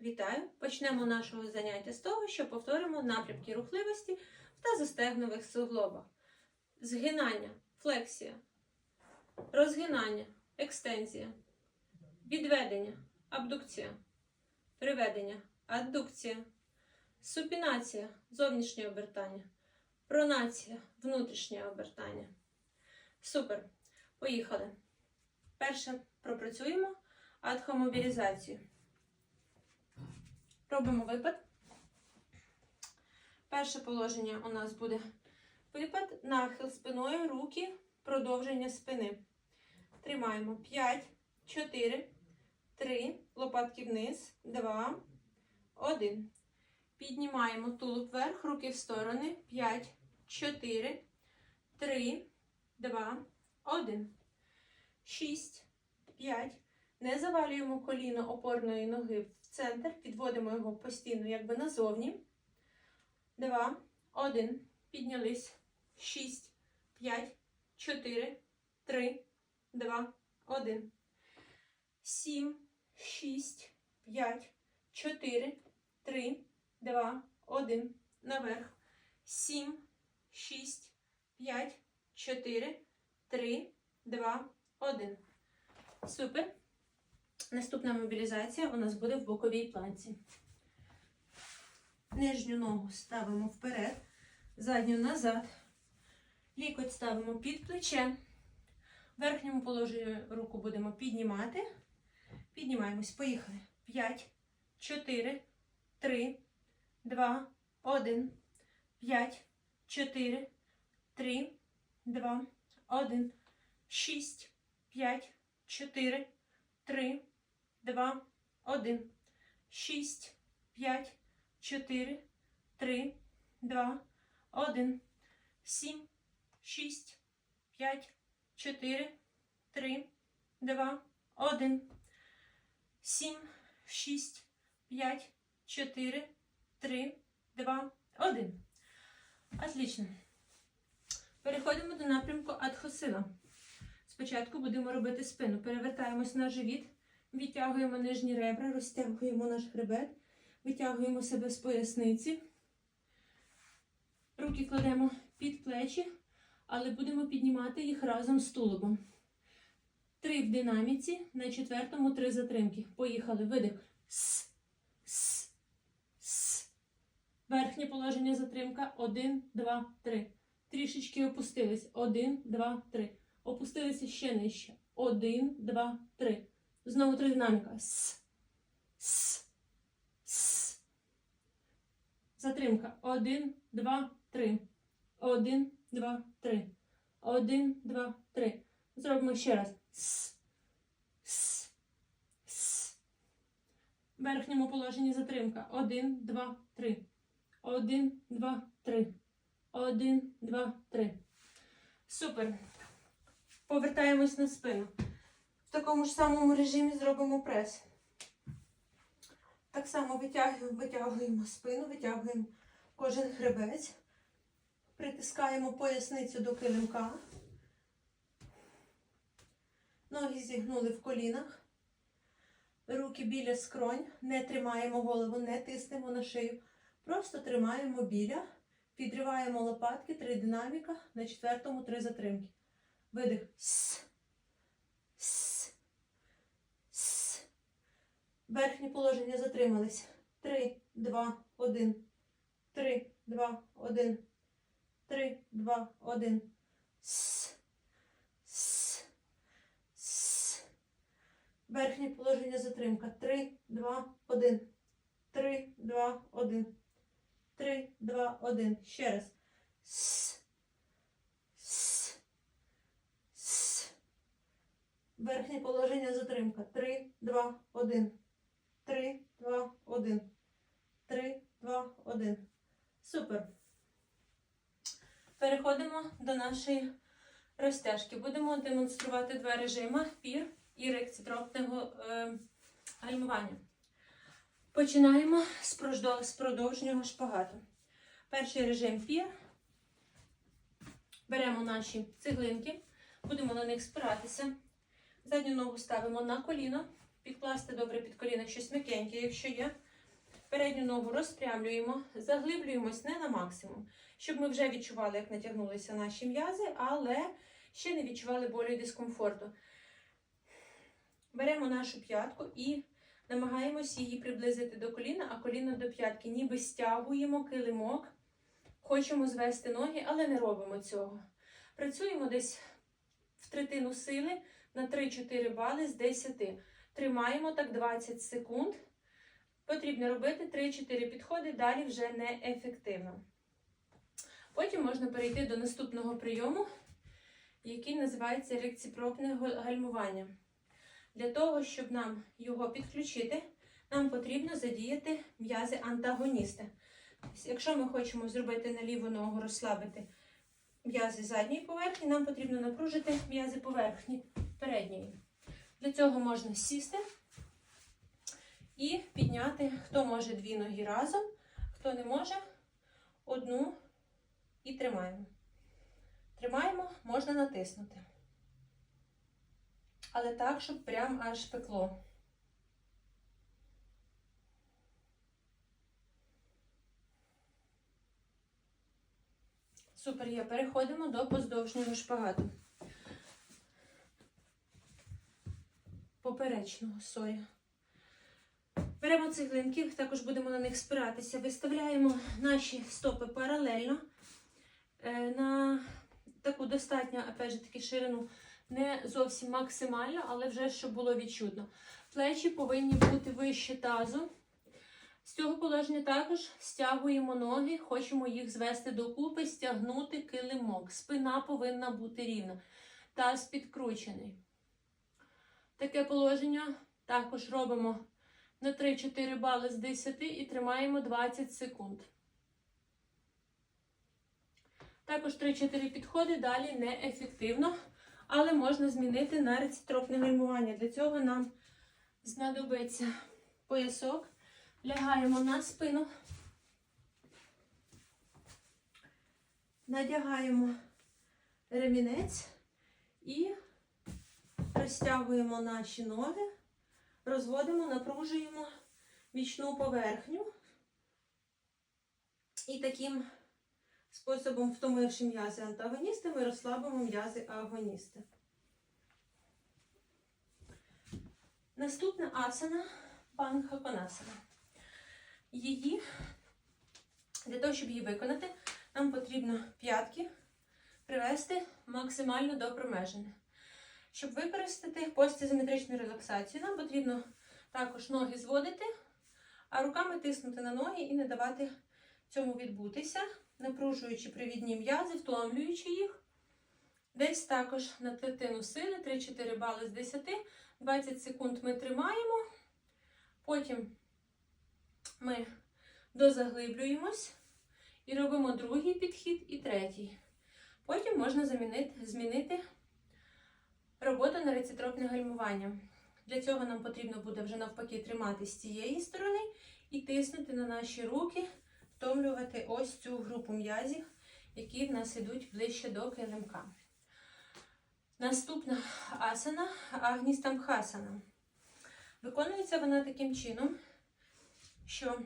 Вітаю! Почнемо нашого заняття з того, що повторимо напрямки рухливості та застегнових суглобах. Згинання, флексія, розгинання, екстензія, відведення, абдукція, приведення, аддукція, супінація, зовнішнє обертання, пронація, внутрішнє обертання. Супер! Поїхали! Перше. Пропрацюємо. Адхомобілізацію. Робимо випад. Перше положення у нас буде випад, нахил спиною, руки, продовження спини. Тримаємо 5, 4, 3, лопатки вниз, 2, 1. Піднімаємо тулуб вверх, руки в сторони. 5, 4, 3, 2, 1. 6, 5. Не завалюємо коліно опорної ноги в центр, підводимо його постійно якби назовні. 2, 1. Піднялись. 6, 5, 4, 3, 2, 1. 7, 6, 5, 4, 3, 2, 1. Наверх. 7, 6, 5, 4, 3, 2, 1. Супер. Наступна мобілізація у нас буде в боковій планці. Нижню ногу ставимо вперед, задню назад. Лікоть ставимо під плече. В верхньому положенні руку будемо піднімати. Піднімаємось. Поїхали. 5, 4, 3, 2, 1, 5, 4, 3, 2, 1, 6, 5, 4, 3, 2, 1, 6, 5, 4, 3, 2, 1, 7, 6, 5, 4, 3, 2, 1, 7, 6, 5, 4, 3, 2, 1. Отлично. Переходимо до напрямку адхосила. Спочатку будемо робити спину. Перевертаємось на живіт, відтягуємо нижні ребра, розтягуємо наш хребет, витягуємо себе з поясниці. Руки кладемо під плечі, але будемо піднімати їх разом з тулубом. Три в динаміці, на четвертому три затримки. Поїхали. Видих. С, с, с. Верхнє положення затримка. Один, два, три. Трішечки опустились. Один, два, три. Опустилися ще нижче. Один, два, три. Знову три динаміка. С. С. С. Затримка. Один, два, три. Один, два, три. Один, два, три. Зробимо ще раз. С. С. С. В верхньому положенні затримка. Один, два, три. Один, два, три. Один, два, три. Супер. Повертаємось на спину. В такому ж самому режимі зробимо прес. Так само витягуємо, витягуємо спину, витягуємо кожен хребець, притискаємо поясницю до килимка. Ноги зігнули в колінах. Руки біля скронь. Не тримаємо голову, не тиснемо на шию. Просто тримаємо біля. Підриваємо лопатки, три динаміка, на четвертому три затримки. Видих. С. С. С. Верхнє положення затримались. Три, два, один. Три, два, один. Три, два, один. С. С. С. Верхнє положення затримка. Три, два, один. Три, два, один. Три, два, один. Ще раз. С. С. С. Верхнє положення затримка. Три, два, один. Три, два, один. Три, два, один. Супер. Переходимо до нашої розтяжки. Будемо демонструвати два режими пір і рецитропного е, гальмування. Починаємо з продовжнього шпагату. Перший режим пір. Беремо наші цеглинки, будемо на них спиратися. Задню ногу ставимо на коліно, підкласти добре під коліно щось м'якеньке, якщо є. Передню ногу розпрямлюємо, заглиблюємось не на максимум, щоб ми вже відчували, як натягнулися наші м'язи, але ще не відчували болю і дискомфорту. Беремо нашу п'ятку і намагаємось її приблизити до коліна, а коліно до п'ятки, ніби стягуємо килимок, хочемо звести ноги, але не робимо цього. Працюємо десь в третину сили на 3-4 бали з 10. Тримаємо так 20 секунд. Потрібно робити 3-4 підходи, далі вже не ефективно. Потім можна перейти до наступного прийому, який називається реципропне гальмування. Для того, щоб нам його підключити, нам потрібно задіяти м'язи антагоністи. Якщо ми хочемо зробити на ліву ногу, розслабити м'язи задньої поверхні, нам потрібно напружити м'язи поверхні передньої. Для цього можна сісти і підняти, хто може дві ноги разом, хто не може, одну і тримаємо. Тримаємо, можна натиснути. Але так, щоб прям аж пекло. Супер є. Переходимо до поздовжнього шпагату. Поперечного сорі. Беремо цеглинки, також будемо на них спиратися. Виставляємо наші стопи паралельно е, на таку достатньо, опять же, таки ширину, не зовсім максимально, але вже щоб було відчутно. Плечі повинні бути вище тазу. З цього положення також стягуємо ноги, хочемо їх звести докупи, стягнути килимок. Спина повинна бути рівна. Таз підкручений. Таке положення також робимо на 3-4 бали з 10 і тримаємо 20 секунд. Також 3-4 підходи далі неефективно, але можна змінити на рецитропне гальмування. Для цього нам знадобиться поясок. Лягаємо на спину, надягаємо ремінець і розтягуємо наші ноги, розводимо, напружуємо бічну поверхню і таким способом, втомивши м'язи антагоністи, ми розслабимо м'язи агоністи. Наступна асана панхаконасана. Її, для того, щоб її виконати, нам потрібно п'ятки привести максимально до промежини. Щоб використати постізометричну релаксацію, нам потрібно також ноги зводити, а руками тиснути на ноги і не давати цьому відбутися, напружуючи привідні м'язи, втомлюючи їх. Десь також на третину сили, 3-4 бали з 10, 20 секунд ми тримаємо, потім ми дозаглиблюємось і робимо другий підхід і третій. Потім можна замінити, змінити роботу на рецитропне гальмування. Для цього нам потрібно буде вже навпаки тримати з цієї сторони і тиснути на наші руки, втомлювати ось цю групу м'язів, які в нас йдуть ближче до килимка. Наступна асана агністамхасана. Виконується вона таким чином, що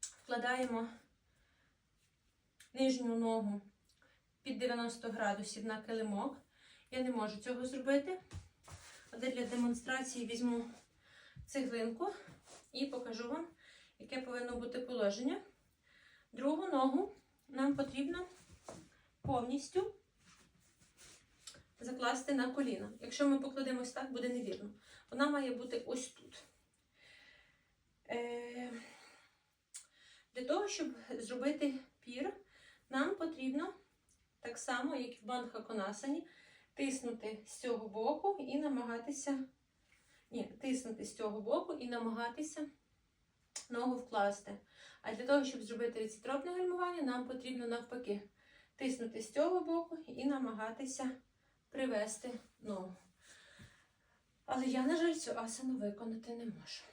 вкладаємо нижню ногу під 90 градусів на килимок. Я не можу цього зробити. Але для демонстрації візьму цеглинку і покажу вам, яке повинно бути положення. Другу ногу нам потрібно повністю закласти на коліно. Якщо ми покладемось так, буде невірно. Вона має бути ось тут. Е, Для того, щоб зробити пір, нам потрібно, так само, як і в банха конасані, тиснути з цього боку і намагатися. Ні, тиснути з цього боку і намагатися ногу вкласти. А для того, щоб зробити рецитропне гальмування, нам потрібно навпаки тиснути з цього боку і намагатися привести ногу. Але я, на жаль, цю асану виконати не можу.